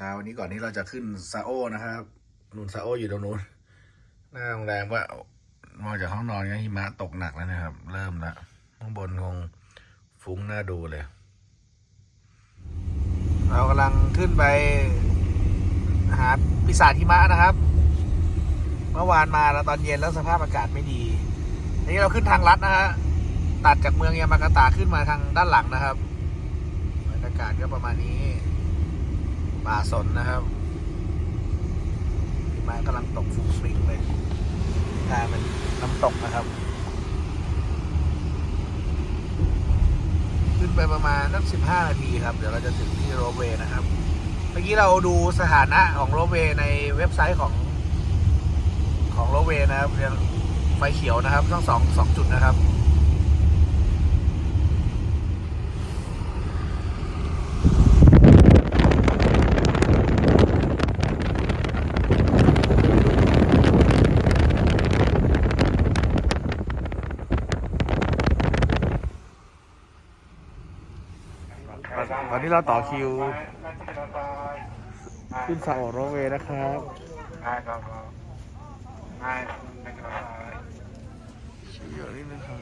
ช้าวันนี้ก่อนที่เราจะขึ้นซาโอนะครับนุนซาโออยู่ตรงนู้นหน้าโรงแรมว่ามองจากห้องนอนเนี่ยหิมะตกหนักแล้วนะครับ เริ่มแล้วข้างบนคงฟุ้งน่าดูเลย เรากำลังขึ้นไป หาปีศาจหิมะนะครับ เมื่อวานมาแล้วตอนเย็นแล้วสภาพอากาศไม่ดีนี้เราขึ้นทางลัดนะฮะตัดจากเมืองยามากาตะขึ้นมาทางด้านหลังนะครับบรรยากาศก็ประมาณนี้ ป่าสนนะครับหิมะกำลังตกฟุ้งฟริ้งเลยทางเป็นน้ำตกนะครับ ขึ้นไปประมาณนักสิบห้านาทีครับ เดี๋ยวเราจะถึงที่โรเวย์นะครับ เมื่อกี้เราดูสถานะของโรเวย์ในเว็บไซต์ของของโรเวย์นะครับยังไฟเขียวนะครับทั้งสองสองจุดนะครับ วัี้เราต่อคิว ขึ้นเสาโรเวนะครับคิวเยอะนิดนึงครับ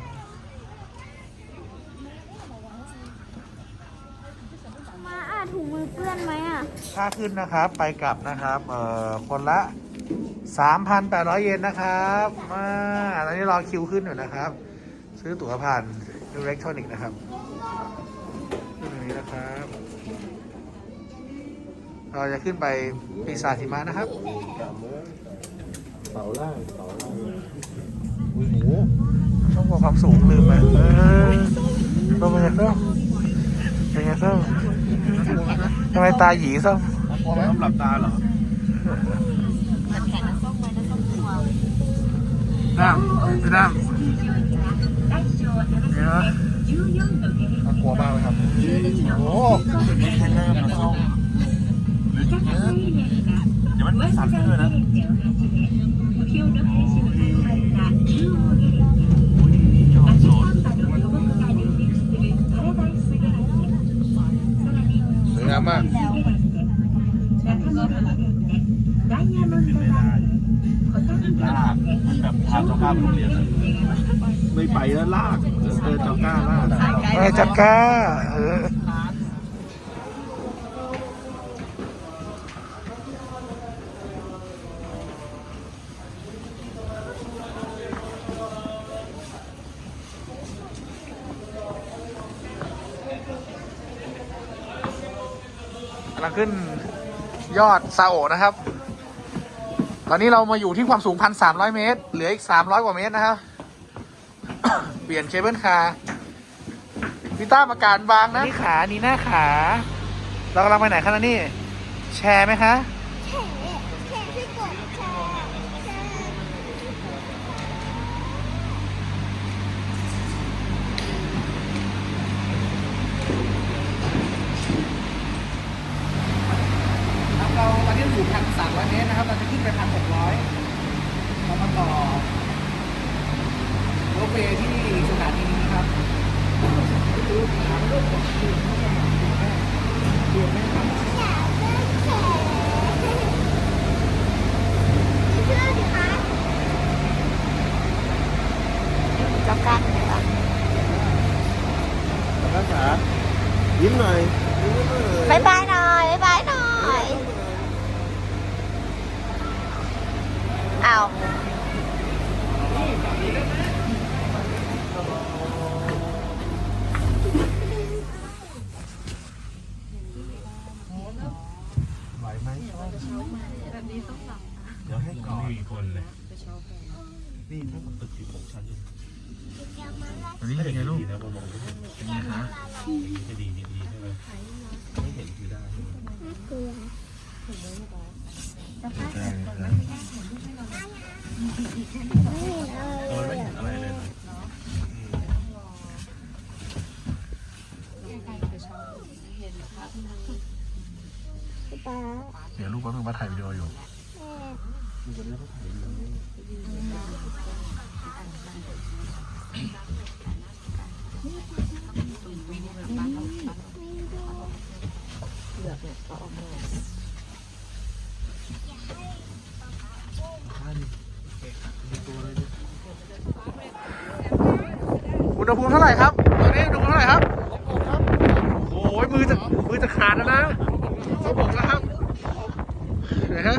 มาอาะถุงมือเปื้อนไหมอะ ค่าขึ้นนะครับไปกลับนะครับเอ่อคนละสามพันแปดร้อยเยนนะครับมาตอนนี้รอคิวขึ้นอยู่นะครับ ซื้อตั๋วผ่านอิเล็กทรอนิกส์นะครับ เราจะขึ้นไปปีศาจหิมะนะครับเสาล่างเสาล่างโอ้โหต้องบอกความสูงลืมไปเออต้องเป็นไงส้มเป็นไงส้มทำไมตาหยีส้มต้องหลับตาเหรอน้ำพี่น้ำเนี่ยนะน่ากลัวมากเลยครับโอ้เทน เนอร์มาส้มเดี๋ยวมันสั่นด้วยนะสวยงามมากลากแบบพาเจ้าก้าไปโรงเรียนอะไม่ไปแล้วลากเจอเจ้าก้าลากไอ้จักก้าเออำลังขึ้นยอดซาโอะนะครับ ตอนนี้เรามาอยู่ที่ความสูงพันสามร้อยเมตร เหลืออีกสามร้อยกว่าเมตรนะครับ เปลี่ยนเคเบิลคาร์พี่ต้ามอาการบางนะนี่ขา นี่หน้าขา เรากำลังไปไหนคะนี่ แชร์ไหมคะ แข่แข่ที่กดแชร์แชร์ ครับเราตอนนี้อยู่พันสามร้อยเมตรนะครับ เราจะขึ้นไปพันหกร้อยเรามาต่อรถ เมล์ที่สถานีนี้ครับอยากเล่นแข่ไม่เชื่อดิคะจับกันเลยปะรักษายิ้มหน่อยยิ้มหน่อยบายบายน่อ เดี๋ยวให้ก่อนมีคนเลยนี่ถ้าตึกสิบหกชั้นอยู่วันนี้เป็นไงลูก ดีนะผมมองไม่เห็นเป็นไงคะจะดีดีดีใช่ไหมไม่เห็นคือได้ใช่ไหมเออไม่เห็นอะไรเลยนะป๊าเดี๋ยวลูกก็เพิ่งมาถ่ายวิดีโออยู่ ณหภูมิเท่าไหร่ครับตอนนี้อุณหภูมิเท่าไหร่ครับโอ้ยมือจะมือจะขาดแล้วนะสมองแล้วครับเห็นฮะ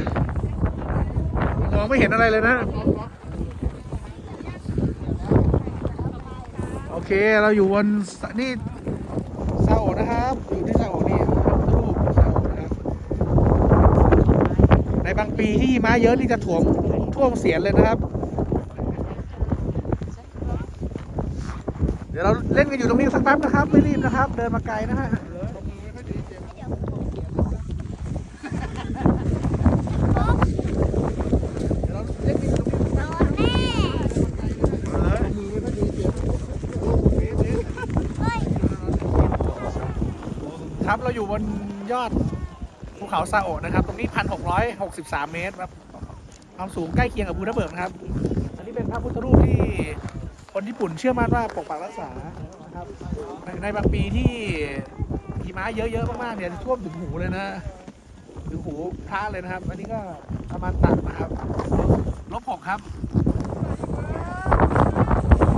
มองไม่เห็นอะไรเลยนะ โอเคเราอยู่บนนี่ซาโอนะครับอยู่ที่ซาโอนี่รูปซาโอนะครับในบางปีที่ม้าเยอะนี่จะถ่วมท่วมเสียนเลยนะครับ เดี๋ยวเราเล่นกันอยู่ตรงนี้สักแป๊บนะครับ ไม่รีบนะครับ เดินมาไกลนะฮะทับแม่ครับเราอยู่บนยอดภูเขาซาโอะนะครับ ตรงนี้พันหกร้อยหกสิบสามเมตรครับความสูงใกล้เคียงกับภูทับเบิกนะครับ อันนี้เป็นพระพุทธรูปที่ คนญี่ปุ่นเชื่อมั่นว่าปกปักรักษานะครับในบางปีที่หิมะเยอะๆมากๆเนี่ยท่วมถึงหูเลยนะถึงหูพระเลยนะครับ อันนี้ก็ประมาณตักนะครับลบหกครับ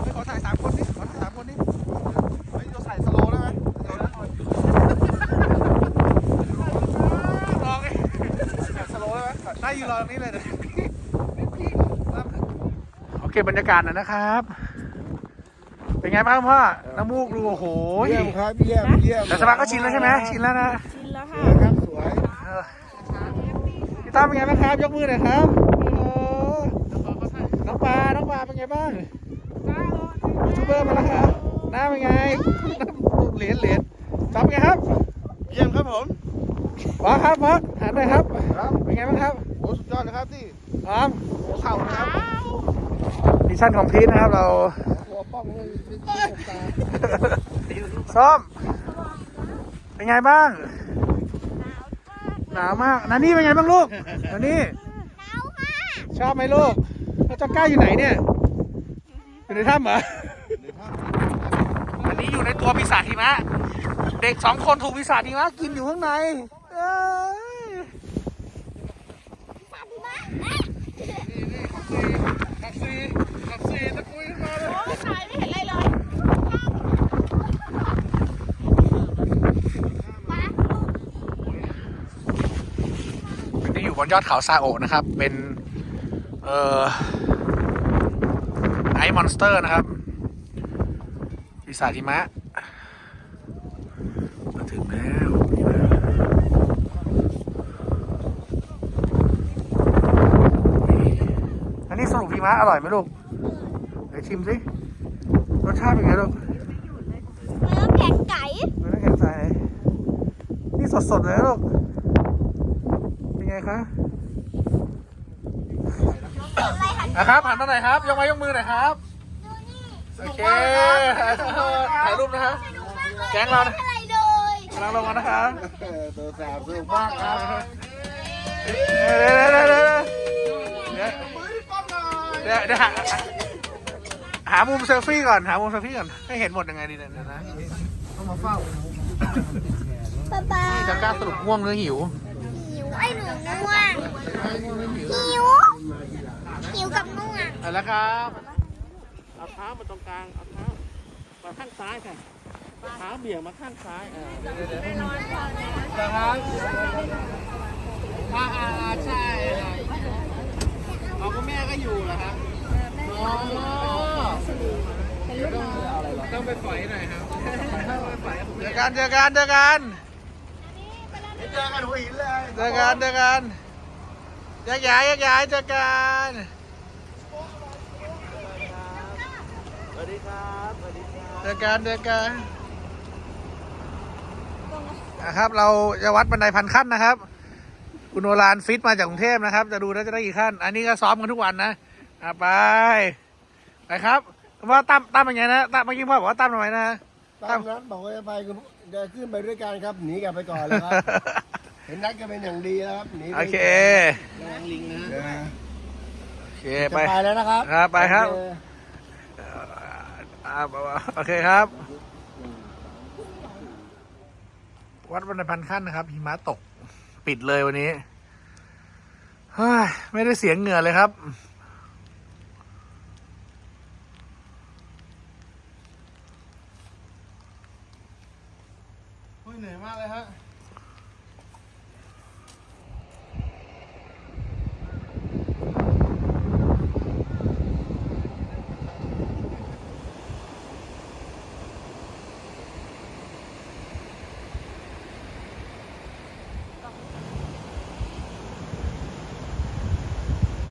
เฮ้ยขอถ่ายสามคนนี้ขอถ่ายสามคนนี้เฮ้ยเราใส่สโลว์ได้ไหมลว์ไหมลองไอ้สโลว์ได้ไหมได้ยืนรอตรงนี้เลยเดี๋ยวโอเคบรรยากาศน่อยนะครับ เป็นไงบ้างพ่อ น้ำมูกดูโอ้โหเยี่ยมครับเยี่ยมเยี่ยมแต่สบายก็ชินแล้วใช่ไหมชินแล้วนะชินแล้วสค่ะวยครับสวยเออพี่ตั้มเป็นไงบ้างครับ ยกมือหน่อยครับโอ้น้องปลาน้องปลาเป็นไงบ้างยูทูบเบอร์มาแล้วครับหน้าเป็นไงเหรียญเหรียญจับเป็นไงครับ เยี่ยมครับผมพอครับพอหันไปครับครับ เป็นไงบ้างครับโอ้สุดยอดเลยครับที่พร้อมหัวเข่านะครับมิชชั่นคอมพลีทนะครับเรา หัวป้องเลยเป็นตา ส้มเป็นไงบ้าง หนาวมากนันนี่เป็นไงบ้างลูกนันนี่หนาวค่ะชอบไหมลูกแล้วเจ้าก้าอยู่ไหนเนี่ย อยู่ในถ้ำเหรออันนี้อยู่ในตัวปีศาจหิมะ เด็กสองคนถูกปีศาจหิมะกินอยู่ข้างในเอ้ย สาธุนะ ขับซีขับซีตะกุยมาเลย โอ้ยตายไม่เห็นอะไรเลย อั นนี้อยู่บนยอดเขาซาโอะนะครับ เป็นเอ่อไอมอนสเตอร์นะครับปีศาจหิมะมาถึงแล้วนี่นะนี่อันนี้สรุปหิมะอร่อยไหมลูกเดี๋ยวชิมสิรสชาติเป็นไงลูกเนื้อแกงไก่ไม่ได้แข็งใสนี่สดๆเลยนะลูกเป็น ไงคะอะไรคะนะครับหันมาหน่อยครับ ยกไม้ยกมือหน่อยครับดูนี่โอเค ถ่ายรูปนะครับแก๊งเรานะอะไรเลยกำลังลงมานะครับตัวแสบสนุกมากครับเดี๋ยวเดี๋ยวเดี๋ยวเดี๋ยวเดี๋ยวเดี๋ยวหาหามุมเซลฟี่ก่อน หามุมเซลฟี่ก่อน ให้เห็นหมดยังไงดีเนี่ยเดี๋ยวนะบ๊ายบายนี่จะกล้าสรุปง่วงหรือหิวหิว ไอ้หนูง่วงหิวหิวกับง่วงเอาละครับ เอาเท้ามาตรงกลาง เอาเท้ามาข้างซ้ายค่ะเท้าเบี่ยงมาข้างซ้ายอ่านะครับอ่าอ่าอ่าใช่เอาคุณแม่ก็อยู่เหรอครับอ๋อต้องไปปล่อยหน่อยครับเจอกันเจอกันเจอกัน เจอกันหัวหินเลยเจอกันเจอกันแยกย้ายแยกย้ายเจอกันสวัสดีครับสวัสดีครับเจอกันเจอกันนะครับ เราจะวัดบันไดพันขั้นนะครับ คุณโอรานฟิตมาจากกรุงเทพนะครับ จะดูแล้วจะได้กี่ขั้น อันนี้ก็ซ้อมกันทุกวันนะอะไปไปครับว่าตั้มตั้มเป็นไงนะตั้มเมื่อกี้พ่อบอกว่าตั้มทำไมนะ ตามนั้นบอกว่าจะไปกันจะขึ้นไปด้วยกันครับหนีกันไปก่อนเลยครับเห็นนัดกันเป็นอย่างดีแล้วครับหนีไปโอเคระวังลิงนะเดี๋ยวนะโอเคจะไปไปแล้วนะครับครับไปครับโอเอ่าโอเคครับ วัดบันไดพันขั้นนะครับหิมะตก ปิดเลยวันนี้เฮ้ยไม่ได้เสียงเหงื่อเลยครับ